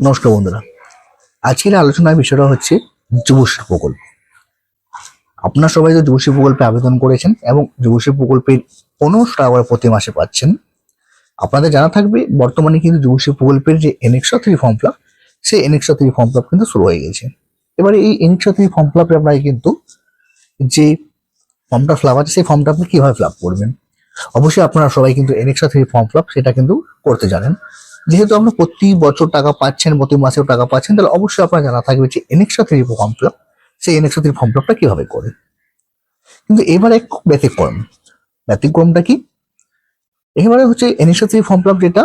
নমস্কার বন্ধুরা। আজকের আলোচনার বিষয়টা হচ্ছে যুবশ্রী প্রকল্প। আপনার সবাই তো যুবশ্রী প্রকল্পে আবেদন করেছেন এবং যুবশ্রী প্রকল্পের পনেরোশো টাকা প্রতি মাসে পাচ্ছেন। আপনাদের জানা থাকবে, বর্তমানে কিন্তু যুবশ্রী প্রকল্পের যে এনএক্সা থ্রি ফর্ম ফিল সেই এনএক্সা থ্রি ফর্ম ফিল কিন্তু শুরু হয়ে গেছে। এবারে এই এনএক্সা থ্রি ফর্ম ফিল আপনারা কিন্তু যে ফর্মটা ফিল আছে, সেই ফর্মটা আপনি কীভাবে ফিল করবেন? অবশ্যই আপনারা সবাই কিন্তু এনএক্সা থ্রি ফর্ম ফিল সেটা কিন্তু করতে জানেন। যেহেতু আপনার প্রতি বছর টাকা পাচ্ছেন, প্রতি মাসেও টাকা পাচ্ছেন, তাহলে অবশ্যই আপনার জানা থাকবে যে এনএক্সা থ্রি ফর্ম ফিল সেই এনএক্সা থ্রি ফর্ম ফিলটা কীভাবে করে? কিন্তু এবারে ব্যতিক্রম। ব্যতিক্রমটা কি? এবারে হচ্ছে এনএক্সা থ্রি ফর্ম ফিল যেটা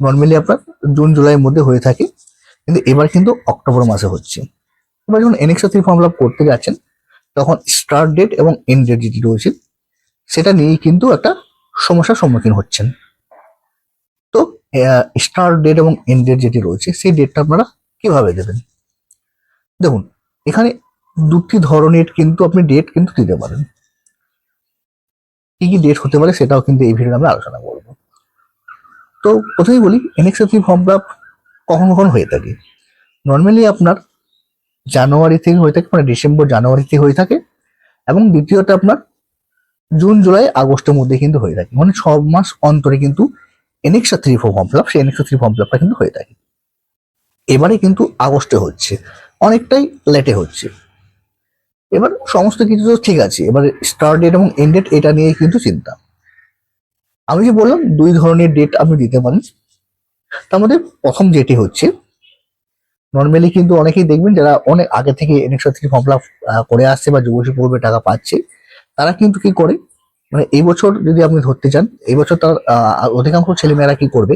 নর্মালি আপনার জুন জুলাইয়ের মধ্যে হয়ে থাকে, কিন্তু এবার কিন্তু অক্টোবর মাসে হচ্ছে। এবার যখন এনএক্সা থ্রি ফর্ম ফিল করতে যাচ্ছেন, তখন স্টার্ট ডেট এবং এন্ড ডেট যেটি রয়েছে, সেটা নিয়েই কিন্তু একটা সমস্যার সম্মুখীন হচ্ছেন। তো স্টার্ট ডেট এবং এন্ড ডেট যেটি রয়েছে, সেই ডেটটা আপনারা কীভাবে দেবেন? দেখুন, এখানে দুটি ধরনের কিন্তু আপনি ডেট কিন্তু দিতে পারেন। কি কি ডেট হতে পারে সেটাও কিন্তু এই ভিডিওতে আমরা আলোচনা করব। তো প্রথমেই বলি এনএক্সএফি ফর্ম ফিল কখন কখন হয়ে থাকে? নর্মালি আপনার জানুয়ারি থেকে হয়ে থাকে মানে ডিসেম্বর জানুয়ারি থেকে হয়ে থাকে, এবং দ্বিতীয়টা আপনার জুন, জুলাই, আগস্টের মধ্যে কিন্তু হয়ে থাকে। মানে ছ মাস অন্তরে কিন্তু এনএক্সা থ্রি ফোর ফর্ম ফিল সেই এনএক্সা থ্রি ফর্ম ফিল কিন্তু হয়ে থাকে। এবারে কিন্তু আগস্টে হচ্ছে, অনেকটাই লেটে হচ্ছে। এবার সমস্ত কিছু তো ঠিক আছে, এবার স্টার্ট ডেট এবং এন্ড ডেট এটা নিয়ে কিন্তু চিন্তা। আমি যে বললাম, দুই ধরনের ডেট আপনি দিতে পারেন। তার মধ্যে প্রথম যেটি হচ্ছে নর্মালি কিন্তু অনেকেই দেখবেন যারা অনেক আগে থেকে এনএক্সা থ্রি ফর্ম ফিল করে আসছে বা যুবশ্রী পূর্বে টাকা পাচ্ছে, তারা কিন্তু কি করে? মানে এই বছর যদি আপনি ধরতে চান, এই বছর তার অধিকাংশ ছেলেমেয়েরা কি করবে?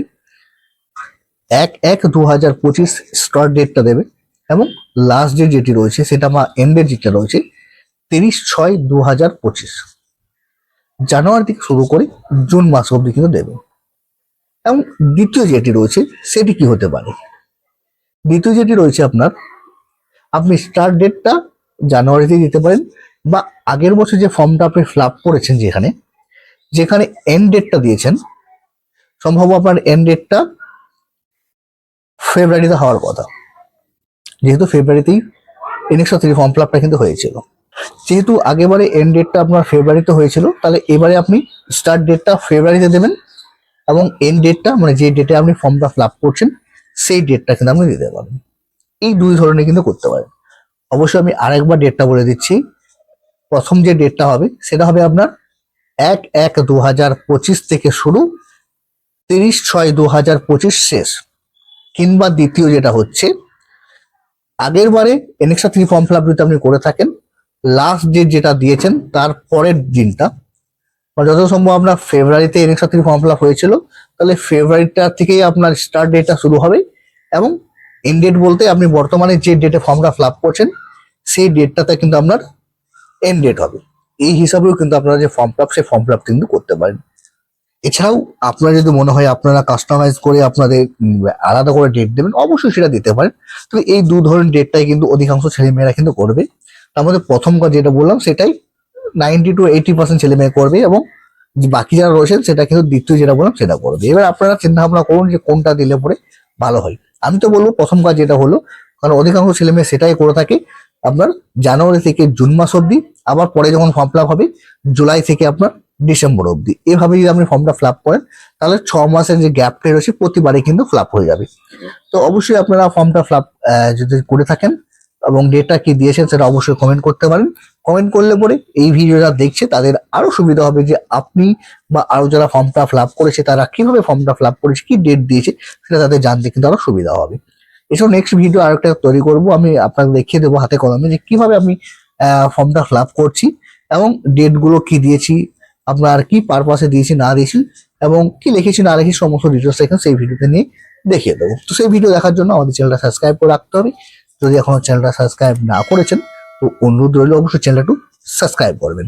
এক এক দু হাজার পঁচিশ স্টার্ট ডেটটা দেবে এবং লাস্ট ডেট যেটি রয়েছে, সেটা বা এন্ডের যেটা রয়েছে, তিরিশ ছয় দু হাজার পঁচিশ। জানুয়ারি থেকে শুরু করে জুন মাস অব্দি কিন্তু দেবে। এবং দ্বিতীয় যেটি রয়েছে, সেটি কি হতে পারে? দ্বিতীয় যেটি রয়েছে আপনার, আপনি স্টার্ট ডেটটা জানুয়ারিতে দিতে পারেন বা আগের বছর যে ফর্মটা আপনি ফিল করেছেন যেখানে যেখানে এন্ড ডেটটা দিয়েছেন, সম্ভব আপনার এন্ড ডেটটা ফেব্রুয়ারিতে হওয়ার কথা। যেহেতু ফেব্রুয়ারিতেই এনএক্সা থ্রি ফর্ম ফিল কিন্তু হয়েছিল। যেহেতু আগেবারে এন্ড ডেটটা আপনার ফেব্রুয়ারিতে হয়েছিল, তাহলে এবারে আপনি স্টার্ট ডেটটা ফেব্রুয়ারিতে দেবেন এবং এন্ড ডেটটা মানে যে ডেটে আপনি ফর্মটা ফিল করছেন, সেই ডেটটা কিন্তু আপনি দিতে পারেন এই দুই ধরনের কিন্তু করতে পারেন। অবশ্যই আমি আরেকবার ডেটটা বলে দিচ্ছি। প্রথম যে ডেটটা হবে, সেটা হবে আপনার এক এক দু হাজার পঁচিশ থেকে শুরু, তিরিশ ছয় দু হাজার পঁচিশ শেষ। কিংবা দ্বিতীয় যেটা হচ্ছে, আগের বারে এনএক্সা থ্রি ফর্ম ফিল আপ যদি আপনি করে থাকেন লাস্ট ডেট যেটা দিয়েছেন, তার পরের দিনটা যত সম্ভব আপনার ফেব্রুয়ারিতে এনএক্সা থ্রি ফর্ম ফিল আপ হয়েছিল, তাহলে ফেব্রুয়ারিটা থেকেই আপনার স্টার্ট ডেটটা শুরু হবে এবং এন্ড ডেট বলতে আপনি বর্তমানে যে ডেটে ফর্মটা ফিল আপ করছেন, সেই ডেটটাতে কিন্তু আপনার এন্ড ডেট হবে। এই হিসাবেও কিন্তু আপনারা যে ফর্ম ফিল সেই ফর্ম ফিল কিন্তু করতে পারেন। এছাড়াও আপনারা যদি মনে হয় আপনারা কাস্টমাইজ করে আপনাদের আলাদা করে ডেট দেবেন, অবশ্যই সেটা দিতে পারেন। তবে এই দু ধরনের ডেটটাই কিন্তু অধিকাংশ ছেলেমেয়েরা কিন্তু করবে। তার মধ্যে প্রথম কাজ যেটা বললাম, সেটাই নাইনটি টু এইটি পার্সেন্ট ছেলে মেয়ে করবে এবং বাকি যারা রয়েছেন, সেটা কিন্তু দ্বিতীয় যেটা বললাম, সেটা করবে। এবার আপনারা চিন্তা ভাবনা করুন যে কোনটা দিলে পরে ভালো হয়। আমি তো বলব প্রথম কাজ যেটা হলো, কারণ অধিকাংশ ছেলে মেয়ে সেটাই করে থাকে। আপনার জানুয়ারি থেকে জুন মাস অবধি, আবার পরে যখন ফর্ম ফিল হবে, জুলাই থেকে আপনার ডিসেম্বর অবধি। এভাবে যদি আপনি ফর্মটা ফিল করেন, তাহলে ছ মাসের যে গ্যাপটা রয়েছে প্রতিবারে কিন্তু ফিল হয়ে যাবে। তো অবশ্যই আপনারা ফর্মটা ফিল যদি করে থাকেন, এবং ডেটা কি দিয়েছেন সেটা অবশ্যই কমেন্ট করতে পারেন। কমেন্ট করলে পরে এই ভিডিওটা দেখছে, তাদের আরও সুবিধা হবে যে আপনি বা আরও যারা ফর্মটা ফিল করেছে, তারা কীভাবে ফর্মটা ফিল করেছে, কি ডেট দিয়েছে, সেটা তাদের জানতে কিন্তু আরও সুবিধা হবে। এছাড়াও নেক্সট ভিডিও আরেকটা তৈরি করব। আমি আপনাকে দেখিয়ে দেবো হাতে কলমে যে কীভাবে আমি ফর্মটা ফিল করছি এবং ডেটগুলো কি দিয়েছি, আপনার কি পারপাসে দিয়েছি, না দিয়েছি এবং কি লিখেছি, না লিখেছি, সমস্ত ডিটেলস এখানে সেই ভিডিওতে নিয়ে দেখিয়ে দেবো। তো সেই ভিডিও দেখার জন্য আমাদের চ্যানেলটা সাবস্ক্রাইব করে রাখতে হবে। যদি এখনও চ্যানেলটা সাবস্ক্রাইব না করেছেন, তো অনুরোধ রইলে অবশ্যই চ্যানেলটা একটু সাবস্ক্রাইব করবেন।